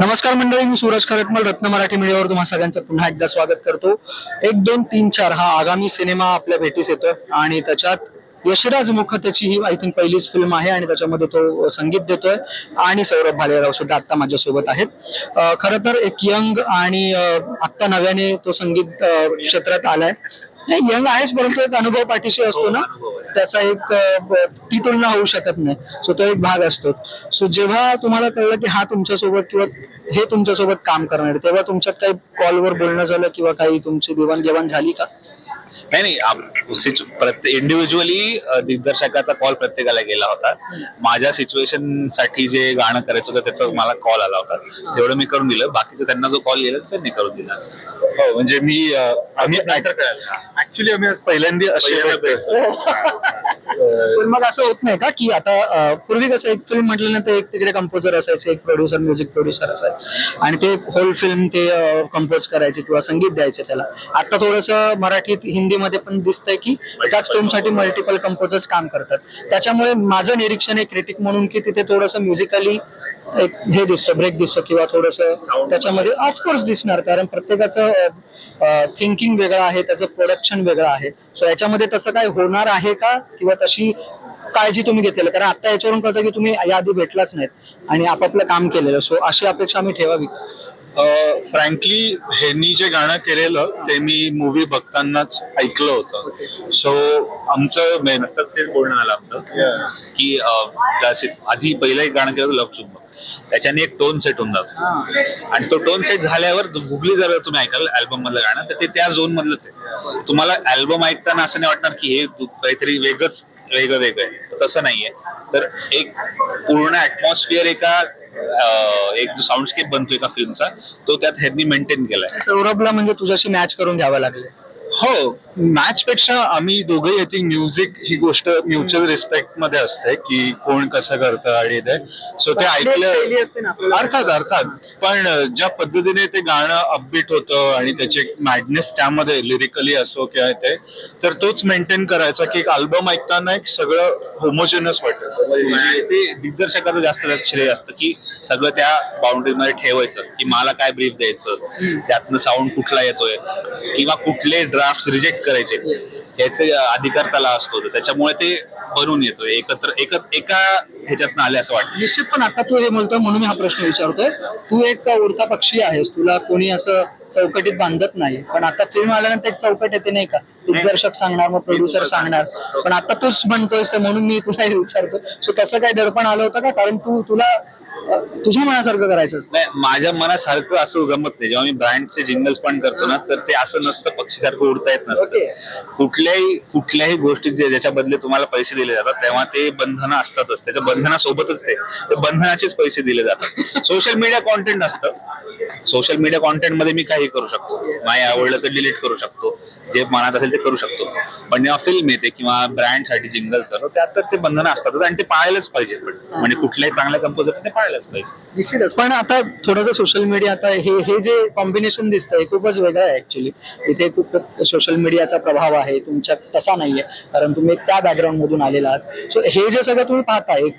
नमस्कार मंडळी मी सूरज खरटमल रत्न मराठी मीडियावर तुम्हा सगळ्यांचं पुन्हा एकदा स्वागत करतो. एक दोन तीन चार हा आगामी सिनेमा आपल्या भेटीस येतोय आणि त्याच्यात यशराज मुखतेची ही आय थिंक पहिलीच फिल्म आहे आणि त्याच्यामध्ये तो संगीत देतोय आणि सौरभ भालेराव सुद्धा आत्ता माझ्यासोबत आहेत. खरं तर एक यंग आणि आत्ता नव्याने तो संगीत क्षेत्रात आलाय. नाही यंग आहेच परंतु एक अनुभव पाठीशी असतो ना. त्याचा एक ती तुलना होऊ शकत नाही. सो तो एक भाग असतो. सो जेव्हा तुम्हाला कळलं की हा तुमच्यासोबत किंवा हे तुमच्यासोबत काम करणार तेव्हा तुमच्यात काही कॉलवर बोलणं झालं किंवा काही तुमची देवाणघेवाण झाली का? नाही नाही इंडिव्हिज्युअली दिग्दर्शकाचा कॉल प्रत्येकाला गेला होता. माझ्या सिच्युएशनसाठी जे गाणं करायचं होतं त्याचा मला कॉल आला होता. तेवढं मी करून दिलं. बाकीचं त्यांना जो कॉल गेला त्यांनी करून दिला. हो म्हणजे मी आम्ही ऍक्च्युली आम्ही पहिल्यांदा पण मग असं होत नाही का? की आता पूर्वी कसं एक फिल्म म्हटल्यानंतर एक तिकडे कंपोजर असायचे एक प्रोड्युसर म्युझिक प्रोड्युसर असायचे. आणि ते होल फिल्म ते कंपोज करायचे किंवा संगीत द्यायचे त्याला. आता थोडस मराठीत हिंदीमध्ये पण दिसतंय की एकाच फिल्मसाठी मल्टिपल कंपोजर्स काम करतात. त्याच्यामुळे माझं निरीक्षण आहे क्रिटिक म्हणून की तिथे थोडस म्युझिकली एक हे दिसतो ब्रेक दिसतो किंवा थोडस त्याच्यामध्ये ऑफकोर्स दिसणार कारण प्रत्येकाचं थिंकिंग वेगळं आहे त्याचं प्रोडक्शन वेगळं आहे. सो याच्यामध्ये तसं काय होणार आहे का? किंवा तशी काळजी तुम्ही घेतलेलं कारण आता याच्यावरून कळतं की तुम्ही याआधी भेटलाच नाहीत आणि आपापलं काम केलेलं. सो अशी अपेक्षा आम्ही ठेवावी. फ्रँकली ह्यांनी जे गाणं केलेलं ते मी मूवी बघतानाच ऐकलं होतं. सो आमचं मेन तर तेच बोलणं झालं आमचं. की आधी पहिलं एक गाणं केलं लव चुंबक त्याच्याने एक टोन सेट होऊन जातो. आणि तो टोन सेट झाल्यावर गुगली जर तुम्ही ऐकाल अल्बम मधलं गाणं तर ते त्या झोन मधलंच आहे. तुम्हाला अल्बम ऐकताना असं नाही वाटणार की हे काहीतरी वेगळंच वेगळं वेगळं आहे. तसं नाहीये. तर एक पूर्ण ऍटमॉस्फिअर एका एक जो साऊंडस्केप बनतो एका फिल्मचा तो त्यात ह्यांनी मेंटेन केलाय. सौरभला म्हणजे तुझ्याशी मॅच करून घ्यावं लागले हो मॅच पेक्षा आम्ही दोघंही आय थिंक म्युझिक ही गोष्ट म्युच्युअल रिस्पेक्टमध्ये असते की कोण कसं करतं आणि ते. सो ते ऐकलं असते ना आपल्याला. अर्थात अर्थात. पण ज्या पद्धतीने ते गाणं अपबीट होतं आणि त्याचे मॅडनेस त्यामध्ये लिरिकली असो किंवा ते तर तोच मेंटेन करायचा की एक अल्बम ऐकताना एक सगळं होमोजिनस वाटत म्हणजे ते दिग्दर्शकाचं जास्त श्रेय असतं की सगळं त्या बाउंड्री मध्ये ठेवायचं की मला काय ब्रीफ द्यायचं? त्यातनं साऊंड कुठला येतोय? किंवा कुठले ड्राफ्ट रिजेक्ट करायचे? याचे अधिकार त्याला असतो. त्याच्यामुळे ते बनून येतो एकत्र एक एका ह्याच्यातनं आले असं वाटतं. निश्चित पण आता तू हे बोलतोय म्हणून मी हा प्रश्न विचारतोय. तू एक उडता पक्षी आहेस. तुला कोणी असं चौकटीत बांधत नाही. पण आता फिल्म आल्यानंतर एक चौकट येते नाही का? दिग्दर्शक सांगणार मग प्रोड्युसर सांगणार. पण आता तूच म्हणतोयस म्हणून मी तुला हे विचारतो सो तसं काही दडपण आलं होतं का? कारण तू तुला तुझ्या मनासारखं करायचं असतं. नाही माझ्या मनासारखं असं जमत नाही. जेव्हा मी ब्रँडचे जिंगल्स पण करतो ना तर ते असं नसतं पक्षीसारखं उडता येत नसतं. कुठल्याही कुठल्याही गोष्टी जे ज्याच्या बदले तुम्हाला पैसे दिले जातात तेव्हा ते बंधनं असतातच. त्याच्या बंधनासोबतच ते बंधनाचेच पैसे दिले जातात. सोशल मीडिया कॉन्टेंट असतं. सोशल मीडिया कॉन्टेंटमध्ये मी काही करू शकतो. नाही आवडलं तर डिलीट करू शकतो. जे मनात असेल ते करू शकतो. पण जेव्हा फिल्म येते किंवा ब्रँडसाठी जिंगल जिंगल्स करतो त्यात तर ते बंधनं असतातच आणि ते पाळायलाच पाहिजे. पण म्हणजे कुठल्याही चांगल्या कंपोजर ते पाळायलाच पाहिजे. निश्चितच. पण आता थोडंसं सोशल मीडिया आता हे हे जे कॉम्बिनेशन दिसतं हे खूपच वेगळं आहे ऍक्च्युली इथे खूप सोशल मीडियाचा प्रभाव आहे तुमच्या तसा नाहीये कारण तुम्ही त्या बॅकग्राऊंड मधून आलेला आहात. सो हे जे सगळं तुम्ही पाहता एक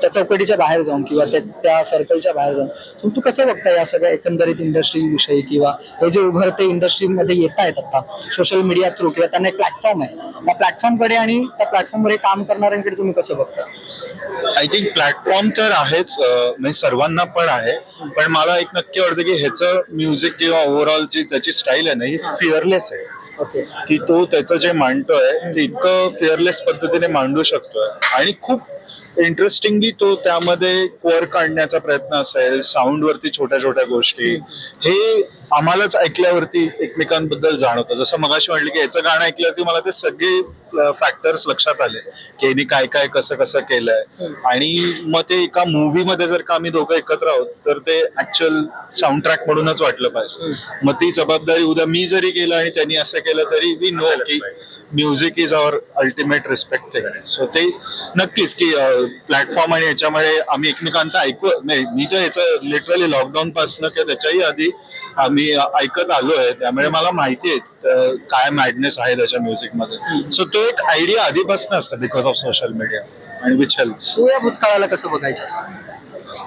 त्या चौकटीच्या बाहेर जाऊन किंवा त्या सर्कलच्या बाहेर जाऊन. तू कसं बघता या सगळ्या एकंदरीत इंडस्ट्री विषयी किंवा हे जे उभरते इंडस्ट्रीमध्ये येत आहेत आता? सोशल मीडिया थ्रू किंवा त्यांना एक प्लॅटफॉर्म आहे. त्या प्लॅटफॉर्मकडे आणि त्या प्लॅटफॉर्मवर काम करणाऱ्यांकडे तुम्ही कसं बघता आय थिंक प्लॅटफॉर्म तर आहेच म्हणजे सर्वांना पण आहे. पण मला एक नक्की वाटतं की ह्याचं म्युझिक किंवा ओव्हरऑल जी त्याची स्टाईल आहे ना ही फिअरलेस आहे. ओके की तो त्याचं जे मांडतोय ते इतकं फिअरलेस पद्धतीने मांडू शकतोय. आणि खूप इंटरेस्टिंगली तो त्यामध्ये कोर काढण्याचा प्रयत्न असेल साऊंड वरती छोट्या छोट्या गोष्टी. हे आम्हालाच ऐकल्यावरती एकमेकांबद्दल जाणवतं. जसं मगाशी म्हटलं की याचं गाणं ऐकल्यावरती मला ते सगळे फॅक्टर्स लक्षात आले की यांनी काय काय कसं कसं केलंय. आणि मग ते एका मूवी मध्ये जर का आम्ही दोघं एकत्र आहोत तर ते ऍक्च्युअल साऊंड ट्रॅक म्हणूनच वाटलं पाहिजे. मग ती जबाबदारी उद्या मी जरी केलं आणि त्यांनी असं केलं तरी वी नो की music is our ultimate respect thing so ते नक्कीच की प्लॅटफॉर्म आणि याच्यामुळे आम्ही एकमेकांचं ऐकू नाही मी तर याचं लिटरली लॉकडाऊन पासून किंवा त्याच्याही आधी आम्ही ऐकत आलो आहे. त्यामुळे मला माहिती आहे काय मॅडनेस आहे त्याच्या म्युझिकमध्ये. सो तो एक आयडिया आधीपासून असतं बिकॉज ऑफ सोशल मीडिया आणि विच हेल्प तू या भूतकाळाला कसं बघायचं?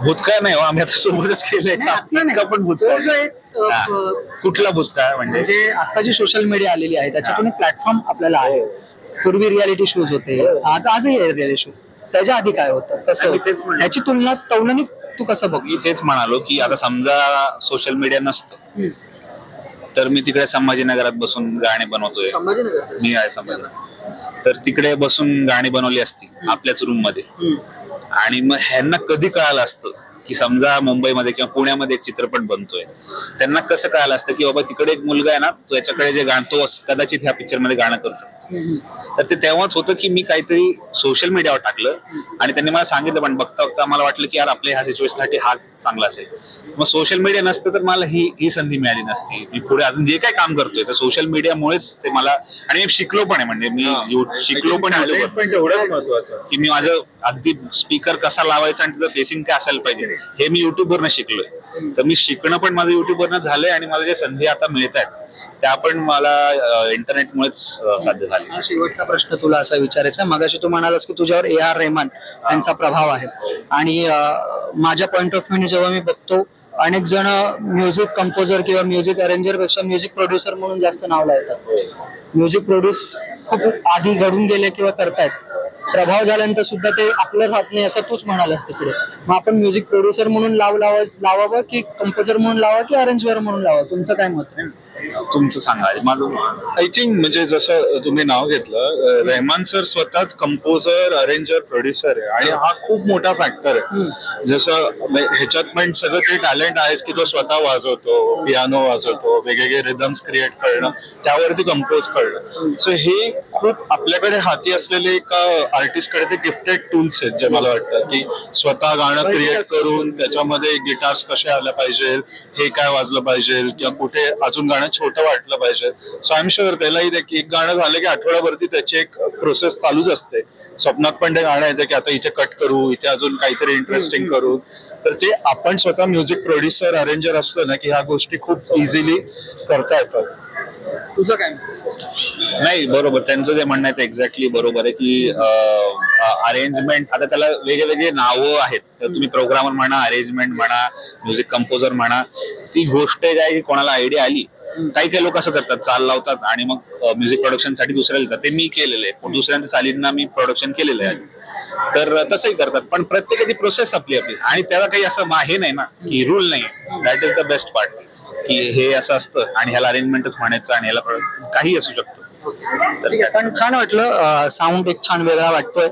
भूतकाळ नाही हो आम्ही आता सोबतच केलंय. नाही, नाही. इतका पण तो भूतकाळ जो एक, अ, हा. कुठला भूतकाळ म्हणजे? म्हणजे आता जी सोशल मीडिया आलेली आहे त्याच्यातून एक प्लॅटफॉर्म आपल्याला आहे. पूर्वी रियालिटी शोज होते आता आजही आहे रियालिटी शो त्याच्या आधी काय होतं? कसं मी तेच होतं? म्हणलं. याची तुलना तौलनिक तू कसं बघ? मी तेच म्हणालो की आता समजा सोशल मीडिया नसतं. तर मी तिकडे संभाजीनगरात बसून गाणे बनवतोय. संभाजीनगर मी आहे संभाजीनगर तर तिकडे बसून गाणी बनवली असती आपल्याच रूममध्ये. आणि मग ह्यांना कधी कळालं असतं की समजा मुंबईमध्ये किंवा पुण्यामध्ये एक चित्रपट बनतोय? त्यांना कसं कळालं असतं की बाबा तिकडे एक मुलगा आहे ना त्याच्याकडे जे गाणं तो कदाचित ह्या पिक्चरमध्ये गाणं करू शकतो. तर ते तेव्हाच होतं की मी काहीतरी सोशल मीडियावर टाकलं आणि त्यांनी मला सांगितलं पण बघता बघता मला वाटलं की यार आपल्या ह्या सिच्युएशनसाठी हा चांगला असेल. मग सोशल मीडिया नसतं तर मला ही ही संधी मिळाली नसती. मी पुढे अजून जे काय काम करतोय तर सोशल मीडियामुळेच ते मला आणि मी शिकलो पण आहे म्हणजे मी शिकलो पण आहे. महत्वाचं. की मी माझं अगदी स्पीकर कसा लावायचा आणि त्याचं फेसिंग काय असायला पाहिजे हे मी युट्यूब वरनं शिकलोय. तर मी शिकणं पण माझं युट्यूब वरनं झालंय आणि मला जे संधी आता मिळत आहेत त्या पण मला इंटरनेटमुळेच साध्य झाले. हा शेवटचा प्रश्न तुला असा विचारायचा मगाशी तू म्हणालास की तुझ्यावर ए आर रेहमान यांचा प्रभाव आहे. आणि माझ्या पॉइंट ऑफ व्ह्यूने जेव्हा मी बघतो अनेक जण म्युझिक कंपोजर किंवा म्युझिक अरेंजरपेक्षा म्युझिक प्रोड्युसर म्हणून जास्त नाव लावतात. म्युझिक प्रोड्यूस खूप आधी घडून गेले किंवा करतायत. प्रभाव झाल्यानंतर सुद्धा ते आपलं राहत नाही असं तूच म्हणालास तिकडे. मग आपण म्युझिक प्रोड्युसर म्हणून लाव लावा लावावं की कंपोजर म्हणून लावा की अरेंजर म्हणून लावा तुमचं काय मत आहे? तुमचं सांगा माझं आय थिंक म्हणजे जसं तुम्ही नाव घेतलं रेहमान सर स्वतःच कंपोजर अरेंजर प्रोड्युसर आहे. आणि हा खूप मोठा फॅक्टर आहे. जसं ह्याच्यात पण सगळं ते टॅलेंट आहेच की तो स्वतः वाजवतो पियानो वाजवतो वेगवेगळे रिदम्स क्रिएट करणं त्यावरती कंपोज करणं. सो हे खूप आपल्याकडे हाती असलेले एका आर्टिस्टकडे ते गिफ्टेड टूल्स आहेत जे मला वाटतं की स्वतः गाणं क्रिएट करून त्याच्यामध्ये गिटार्स कसे आल्या पाहिजे हे काय वाजलं पाहिजे किंवा कुठे अजून गाणं छोटं वाटलं पाहिजे. सो आय एम शुअर त्यालाही एक गाणं झालं की आठवड्यावरती त्याची एक प्रोसेस चालूच असते. स्वप्नात पण ते गाणं येतं की आता इथे कट करू इथे अजून काहीतरी इंटरेस्टिंग करू. तर ते आपण स्वतः म्युझिक प्रोड्युसर अरेंजर असलो ना की ह्या गोष्टी खूप इझिली करता येतात. तुझं काय? नाही बरोबर. त्यांचं जे म्हणणं आहे ते एक्झॅक्टली बरोबर आहे की अरेंजमेंट आता त्याला वेगळे वेगळे नावं आहेत. तर तुम्ही प्रोग्रामर म्हणा अरेंजमेंट म्हणा म्युझिक कंपोजर म्हणा ती गोष्ट आहे की कोणाला आयडिया आली काही काही लोक असं करतात चाल लावतात आणि मग म्युझिक प्रोडक्शनसाठी दुसऱ्याला देतात ते मी केलेलं. आहे दुसऱ्यांच्या चालींना मी प्रोडक्शन केलेलं आहे. तर तसंही करतात. पण प्रत्येकाची प्रोसेस आपली आपली. आणि त्याला काही असं हे नाही ना की रूल नाही. That is the best part की हे असं असतं आणि ह्याला अरेंजमेंटच म्हणायचं आणि ह्याला काही असू शकतं. पण छान वाटलं साऊंड एक छान वेगळा वाटतोय.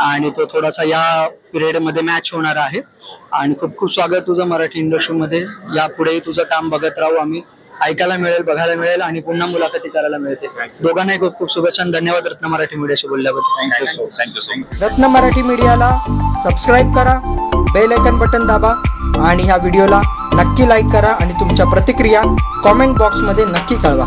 आणि तो थोडासा या पिरियडमध्ये मॅच होणार आहे. आणि खूप खूप स्वागत तुझं मराठी इंडस्ट्रीमध्ये यापुढेही तुझं काम बघत राहू आम्ही. ऐकायला मिळेल बघायला मिळेल आणि पुन्हा मुलाखती करायला मिळते दोघांनाही खूप खूप शुभेच्छा आणि धन्यवाद रत्न मराठी मीडियाशी बोलल्याबद्दल. Thank you so thank you so much Ratna Marathi मीडियाला सबस्क्राईब करा बेल आयकन बटन दाबा आणि ह्या व्हिडिओला नक्की लाईक करा आणि तुमच्या प्रतिक्रिया कॉमेंट बॉक्समध्ये नक्की कळवा.